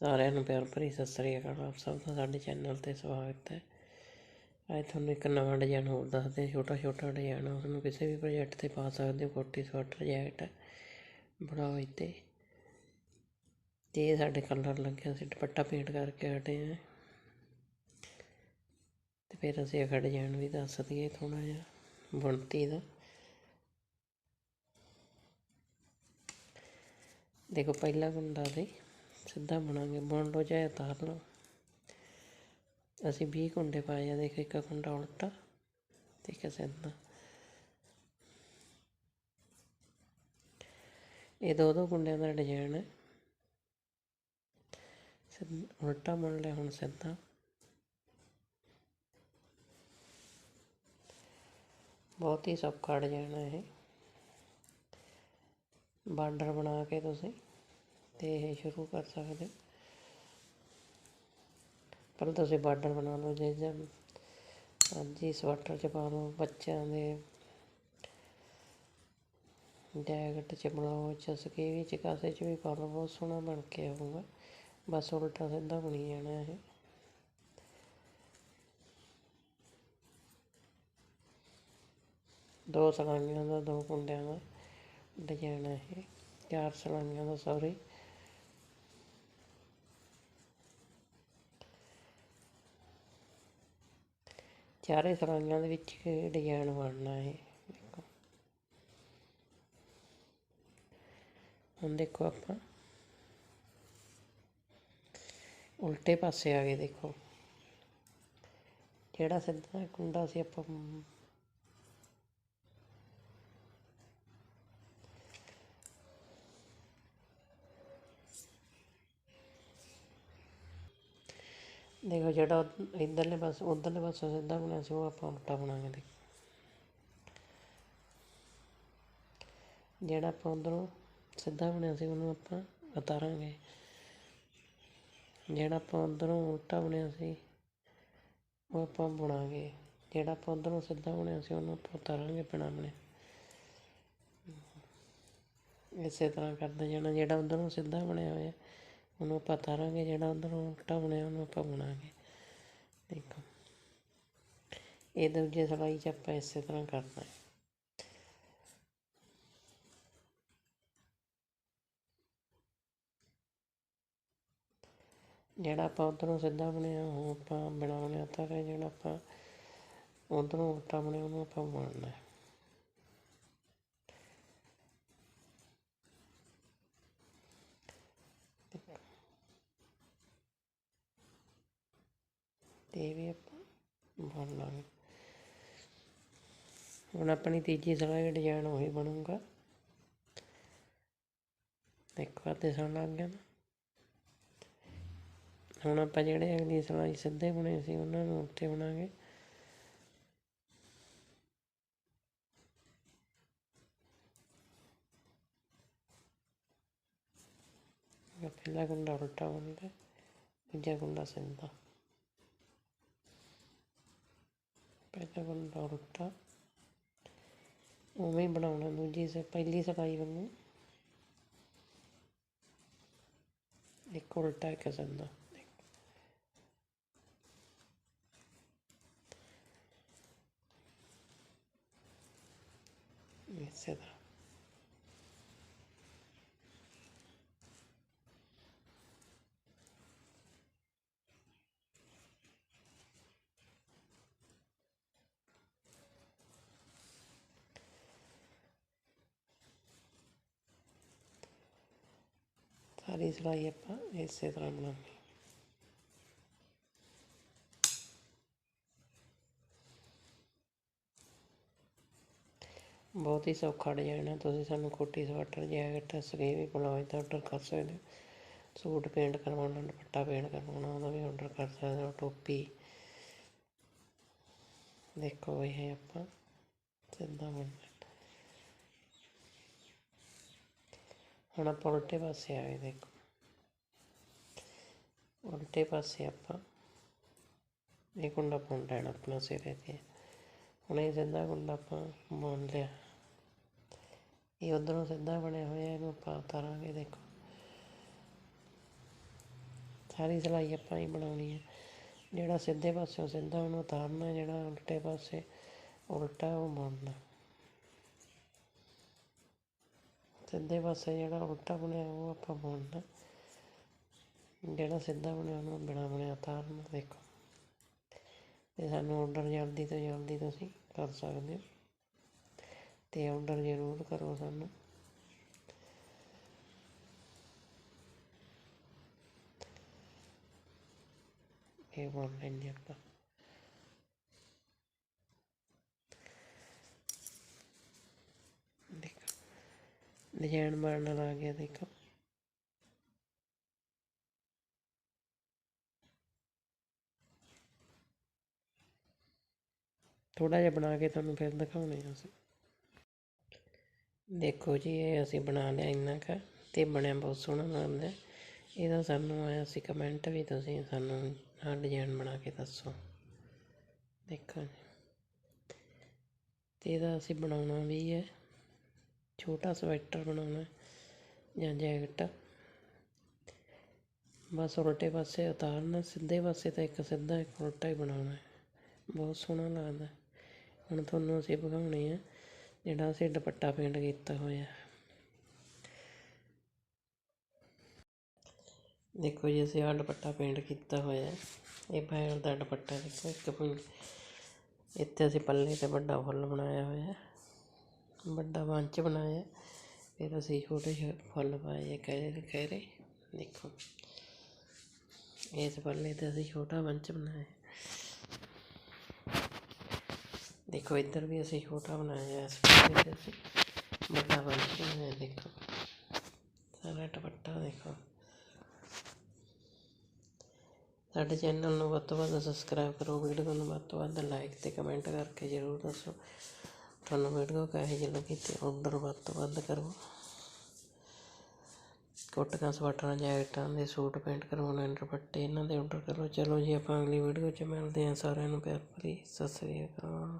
ਸਾਰਿਆਂ ਨੂੰ ਪਿਆਰ ਭਰੀ ਸਤਿ ਸ੍ਰੀ ਅਕਾਲ ਆਪ ਸਭ ਦਾ ਸਾਡੇ ਚੈਨਲ ਤੇ ਸਵਾਗਤ ਹੈ। ਅੱਜ ਤੁਹਾਨੂੰ ਇੱਕ ਨਵਾਂ ਡਿਜ਼ਾਈਨ ਹੋਰ ਦੱਸਦੇ ਹਾਂ ਛੋਟਾ ਛੋਟਾ ਡਿਜ਼ਾਈਨ ਉਸ ਨੂੰ ਕਿਸੇ ਵੀ ਪ੍ਰੋਜੈਕਟ ਤੇ ਪਾ ਸਕਦੇ ਹੋ, ਕੋਟੀ ਸਵੈਟਰ ਜੈਕਟ ਬਣਾਓ ਇੱਥੇ ਤੇ ਇਹ ਸਾਡੇ ਕਲਰ ਲੱਗਿਆ ਸੀ ਦੁਪੱਟਾ ਪੇਂਟ ਕਰਕੇ ਹਟੇ ਆ। ਤੇ ਫਿਰ ਅਸੀਂ ਇਹ ਡਿਜ਼ਾਈਨ ਵੀ ਦੱਸ ਦਈਏ ਥੋੜਾ ਜਿਹਾ, ਬੁਣਤੀ ਦਾ। ਦੇਖੋ, ਪਹਿਲਾ ਕੁੰਡਾ ਤੇ ਸਿੱਧਾ ਬਣਾਂਗੇ, ਬੁਣ ਲਓ ਚਾਹੇ ਉਤਾਰ ਲਓ। ਅਸੀਂ 20 ਕੁੰਡੇ ਪਾਏ ਆ, ਦੇਖ ਇੱਕ ਕੁੰਡਾ ਉਲਟਾ ਤੇ ਇੱਕ ਸਿੱਧਾ। ਇਹ ਦੋ ਦੋ ਕੁੰਡਿਆਂ ਦਾ ਡਿਜ਼ਾਈਨ ਹੈ। ਸਿੱਧ- ਉਲਟਾ ਬਣ ਲਿਆ, ਹੁਣ ਸਿੱਧਾ। ਬਹੁਤ ਹੀ ਸੌਖਾ ਡਿਜ਼ਾਈਨ ਹੈ ਇਹ। ਬਾਰਡਰ ਬਣਾ ਕੇ ਤੁਸੀਂ। ਤੇ ਇਹ ਸ਼ੁਰੂ ਕਰ ਸਕਦੇ ਹੋ। ਪਰ ਤੁਸੀਂ ਬਾਰਡਰ ਬਣਾ ਲਓ ਜੇ ਜਮ ਹਾਂਜੀ, ਸਵੈਟਰ ਚ ਪਾ ਲਓ, ਬੱਚਿਆਂ ਦੇ ਜੈਕਟ ਚ ਬਣਾਓ, ਚਸਕੇ ਵੀ ਚ, ਕਾਸੇ ਚ ਵੀ ਪਾ ਲਓ, ਬਹੁਤ ਸੋਹਣਾ ਬਣ ਕੇ ਆਊਗਾ। ਬਸ ਉਲਟਾ ਸਿੱਧਾ ਬਣੀ ਜਾਣਾ ਇਹ। ਦੋ ਸਲਾਈਆਂ ਦਾ, ਦੋ ਕੁੰਡਿਆਂ ਦਾ ਡਿਜ਼ਾਈਨ ਹੈ ਇਹ। ਚਾਰ ਸਲਾਈਆਂ ਦਾ ਸੌਰੀ ਚਾਰੇ ਸਲਾਈਆਂ ਦੇ ਵਿੱਚ ਡਿਜ਼ਾਈਨ ਬਣਨਾ ਹੈ ਦੇਖੋ। ਹੁਣ ਦੇਖੋ ਆਪਾਂ। ਉਲਟੇ ਪਾਸੇ ਆ ਗਏ ਦੇਖੋ। ਜਿਹੜਾ ਸਿੱਧਾ ਕੁੰਡਾ ਸੀ ਆਪਾਂ ਦੇਖੋ ਜਿਹੜਾ ਇਧਰਲੇ ਪਾਸੇ, ਉਧਰਲੇ ਪਾਸੇ ਸਿੱਧਾ ਬਣਿਆ ਸੀ, ਉਹ ਆਪਾਂ ਉਲਟਾ ਬਣਾਵਾਂਗੇ ਦੇਖੋ। ਜਿਹੜਾ ਆਪਾਂ ਉਧਰੋਂ ਸਿੱਧਾ ਬਣਿਆ ਸੀ, ਉਹਨੂੰ ਆਪਾਂ ਉਤਾਰਾਂਗੇ। ਜਿਹੜਾ ਆਪਾਂ ਉਧਰੋਂ ਉਲਟਾ ਬਣਿਆ ਸੀ, ਉਹ ਆਪਾਂ ਬੁਣਾਂਗੇ। ਜਿਹੜਾ ਆਪਾਂ ਉਧਰੋਂ ਸਿੱਧਾ ਬਣਿਆ ਸੀ, ਉਹਨੂੰ ਆਪਾਂ ਉਤਾਰਾਂਗੇ ਬਣਾ ਬਣੇ ਇਸੇ ਤਰ੍ਹਾਂ ਕਰਦੇ ਜਾਣਾ, ਜਿਹੜਾ ਉਧਰੋਂ ਸਿੱਧਾ ਬਣਿਆ ਹੋਇਆ। ਉਹਨੂੰ ਆਪਾਂ ਉਤਾਰਾਂਗੇ ਜਿਹੜਾ ਉਧਰੋਂ ਉਲਟਾ ਬਣਿਆ ਉਹਨੂੰ ਆਪਾਂ ਬੁਣਾਂਗੇ ਦੇਖੋ। ਇਹ ਦੂਜੇ ਸਲਾਈ 'ਚ ਆਪਾਂ ਇਸੇ ਤਰ੍ਹਾਂ ਕਰਨਾ ਹੈ। ਜਿਹੜਾ ਆਪਾਂ ਉਧਰੋਂ ਸਿੱਧਾ ਬਣਿਆ, ਉਹ ਆਪਾਂ ਬਣਾਉਣਾ ਤਾਂ ਹੈ, ਜਿਹੜਾ ਆਪਾਂ ਉਧਰੋਂ ਉਲਟਾ ਬਣਿਆ, ਉਹਨੂੰ ਆਪਾਂ ਬਣਨਾ ਹੈ। ਤੇ ਇਹ ਵੀ ਆਪਾਂ। ਬੁਣ ਲਾਂਗੇ ਹੁਣ ਆਪਣੀ ਤੀਜੀ ਸਲਾਈ ਦਾ ਡਿਜ਼ਾਈਨ ਉਹੀ ਬਣੂਗਾ। ਇੱਕ ਵਾਰ ਅੱਧੇ ਸਣ ਲੱਗ ਗਿਆ ਨਾ। ਹੁਣ ਆਪਾਂ ਜਿਹੜੇ ਅਗਲੀ ਸਲਾਈ ਸਿੱਧੇ ਬੁਣੇ ਸੀ, ਉਹਨਾਂ ਨੂੰ ਉੱਤੇ ਬਣਾਂਗੇ। ਪਹਿਲਾ ਗੁੰਡਾ ਉਲਟਾ ਬਣਦਾ ਦੂਜਾ ਗੁੰਡਾ ਸਿੱਧਾ। ਪਹਿਲਾ ਕੁੰਡਾ ਉਲਟਾ ਉਵੇਂ ਹੀ ਬਣਾਉਣਾ ਦੂਜੀ ਸੇ ਪਹਿਲੀ ਸਲਾਈ ਵਾਂਗੂ ਇੱਕ ਉਲਟਾ ਇੱਕ ਸਿੱਧਾ ਇਸੇ ਤਰ੍ਹਾਂ ਸਾਰੀ ਸਿਲਾਈ ਆਪਾਂ ਇਸੇ ਤਰ੍ਹਾਂ ਬਣਾਉਣੀ ਬਹੁਤ ਹੀ ਸੌਖਾ ਡਿਜ਼ਾਈਨ ਹੈ ਤੁਸੀਂ ਸਾਨੂੰ ਕੋਟੀ ਸਵੈਟਰ ਜੈਕਟ ਸਗੇ ਵੀ ਬੁਲਾਓ ਤਾਂ ਆਰਡਰ ਕਰ ਸਕਦੇ ਹੋ। ਸੂਟ ਪੇਂਟ ਕਰਵਾਉਣਾ, ਦੁਪੱਟਾ ਪੇਂਟ ਕਰਵਾਉਣਾ, ਉਹਦਾ ਵੀ ਆਰਡਰ ਕਰ ਸਕਦੇ ਹੋ, ਟੋਪੀ। ਦੇਖੋ ਇਹ ਆਪਾਂ ਸਿੱਧਾ ਬਣਨਾ। ਹੁਣ ਆਪਾਂ ਉਲਟੇ ਪਾਸੇ ਆ ਦੇਖੋ। ਉਲਟੇ ਪਾਸੇ ਆਪਾਂ ਇਹ ਕੁੰਡਾ ਬੁਣ ਲੈਣਾ ਆਪਣਾ ਸਿਰੇ ਤੇ। ਹੁਣ ਇਹ ਸਿੱਧਾ ਕੁੰਡਾ ਆਪਾਂ ਬੁਣ ਲਿਆ। ਇਹ ਉਧਰੋਂ ਸਿੱਧਾ ਬਣਿਆ ਹੋਇਆ, ਇਹਨੂੰ ਆਪਾਂ ਉਤਾਰਾਂਗੇ, ਦੇਖੋ। ਸਾਰੀ ਸਿਲਾਈ ਆਪਾਂ ਹੀ ਬਣਾਉਣੀ ਹੈ। ਜਿਹੜਾ ਸਿੱਧੇ ਪਾਸਿਓਂ ਸਿੱਧਾ ਉਹਨੂੰ ਉਤਾਰਨਾ, ਜਿਹੜਾ ਉਲਟੇ ਪਾਸੇ ਉਲਟਾ ਉਹ ਮੁੜਨਾ ਸਿੱਧੇ ਪਾਸੇ ਜਿਹੜਾ ਉਲਟਾ ਬਣਿਆ ਉਹ ਆਪਾਂ ਬੁਣਨਾ ਜਿਹੜਾ ਸਿੱਧਾ ਬਣਿਆ ਉਹਨੂੰ ਬਿਨਾ ਬਣਿਆ ਉਤਾਰਨਾ ਦੇਖੋ। ਤੇ ਸਾਨੂੰ ਆਰਡਰ ਜਲਦੀ ਤੋਂ ਜਲਦੀ ਤੁਸੀਂ ਕਰ ਸਕਦੇ ਹੋ। ਤੇ ਆਰਡਰ ਜ਼ਰੂਰ ਕਰੋ ਸਾਨੂੰ। ਇਹ ਬੁਣ ਲੈਂਦੇ ਆਪਾਂ। ਦੇਖੋ ਡਿਜ਼ਾਈਨ ਬਣਨ ਲੱਗ ਗਿਆ, ਦੇਖੋ। ਥੋੜਾ ਜਿਹਾ ਬਣਾ ਕੇ ਤੁਹਾਨੂੰ ਫਿਰ ਦਿਖਾਉਣੇ ਆ ਅਸੀਂ। ਦੇਖੋ ਜੀ, ਇਹ ਅਸੀਂ ਬਣਾ ਲਿਆ ਇੰਨਾ ਕੁ, ਤੇ ਬਣਿਆ ਬਹੁਤ ਸੋਹਣਾ ਲੱਗਦਾ ਇਹਦਾ ਸਾਨੂੰ ਆਇਆ ਸੀ ਕਮੈਂਟ ਵੀ ਤੁਸੀਂ ਸਾਨੂੰ ਆਹ ਡਿਜ਼ਾਈਨ ਬਣਾ ਕੇ ਦੱਸੋ। ਦੇਖੋ ਜੀ। ਤੇ ਇਹਦਾ ਅਸੀਂ ਬਣਾਉਣਾ ਵੀ ਹੈ। ਛੋਟਾ ਸਵੈਟਰ ਬਣਾਉਣਾ ਜਾਂ ਜੈਕਟ। ਬਸ ਉਲਟੇ ਪਾਸੇ ਉਤਾਰਨਾ, ਸਿੱਧੇ ਪਾਸੇ ਤਾਂ ਇੱਕ ਸਿੱਧਾ ਇੱਕ ਉਲਟਾ ਹੀ ਬਣਾਉਣਾ। ਬਹੁਤ ਸੋਹਣਾ ਲੱਗਦਾ। ਹੁਣ ਤੁਹਾਨੂੰ ਅਸੀਂ ਵਿਖਾਉਣੇ ਆ ਜਿਹੜਾ ਅਸੀਂ ਦੁਪੱਟਾ ਪੇਂਟ ਕੀਤਾ ਹੋਇਆ। ਦੇਖੋ ਜੀ, ਅਸੀਂ ਆਹ ਦੁਪੱਟਾ ਪੇਂਟ ਕੀਤਾ ਹੋਇਆ। ਇਹ ਪੈਰ ਦਾ ਦੁਪੱਟਾ ਦੇਖੋ, ਇੱਕ ਇੱਥੇ ਅਸੀਂ ਪੱਲੇ ਤੇ ਵੱਡਾ ਫੁੱਲ ਬਣਾਇਆ ਹੋਇਆ। ਵੱਡਾ ਮੰਚ ਬਣਾਇਆ। ਫਿਰ ਅਸੀਂ ਛੋਟੇ ਛੋਟੇ ਫੁੱਲ ਪਾਏ ਕਹਿਰੇ ਦੇ ਕਹਿਰੇ। ਦੇਖੋ, ਇਸ ਪੱਲੇ ਤੇ ਅਸੀਂ ਛੋਟਾ ਮੰਚ ਬਣਾਇਆ। ਦੇਖੋ, ਇੱਧਰ ਵੀ ਅਸੀਂ ਛੋਟਾ ਬਣਾਇਆ, ਇਸ ਪੱਲੇ ਤੇ ਅਸੀਂ ਵੱਡਾ ਬੰਚ ਬਣਾਇਆ, ਦੇਖੋ। ਸਾਰਾ ਦੁਪੱਟਾ ਦੇਖੋ। ਸਾਡੇ ਚੈਨਲ ਨੂੰ ਵੱਧ ਤੋਂ ਵੱਧ ਸਬਸਕ੍ਰਾਈਬ ਕਰੋ, ਵੀਡੀਓ ਨੂੰ ਵੱਧ ਤੋਂ ਵੱਧ ਲਾਈਕ ਤੇ ਕਮੈਂਟ ਕਰਕੇ ਜ਼ਰੂਰ ਦੱਸੋ। ਤੁਹਾਨੂੰ ਵੀਡੀਓ ਕਿਹੋ ਜਿਹੀ ਲੱਗੀ ਤੇ ਆਰਡਰ ਵੱਧ ਤੋਂ ਵੱਧ ਕਰੋ। ਕੋਟੀਆਂ ਸਵੈਟਰਾਂ, ਜੈਕਟਾਂ ਦੇ ਸੂਟ ਪੇਂਟ ਕਰਵਾਉਣੇ, ਦੁਪੱਟੇ ਇਹਨਾਂ ਦੇ ਆਰਡਰ ਕਰੋ। ਚਲੋ ਜੀ, ਆਪਾਂ ਅਗਲੀ ਵੀਡੀਓ 'ਚ ਮਿਲਦੇ ਹਾਂ ਸਾਰਿਆਂ ਨੂੰ ਪਿਆਰ ਭਰੀ। ਸਤਿ ਸ੍ਰੀ ਅਕਾਲ।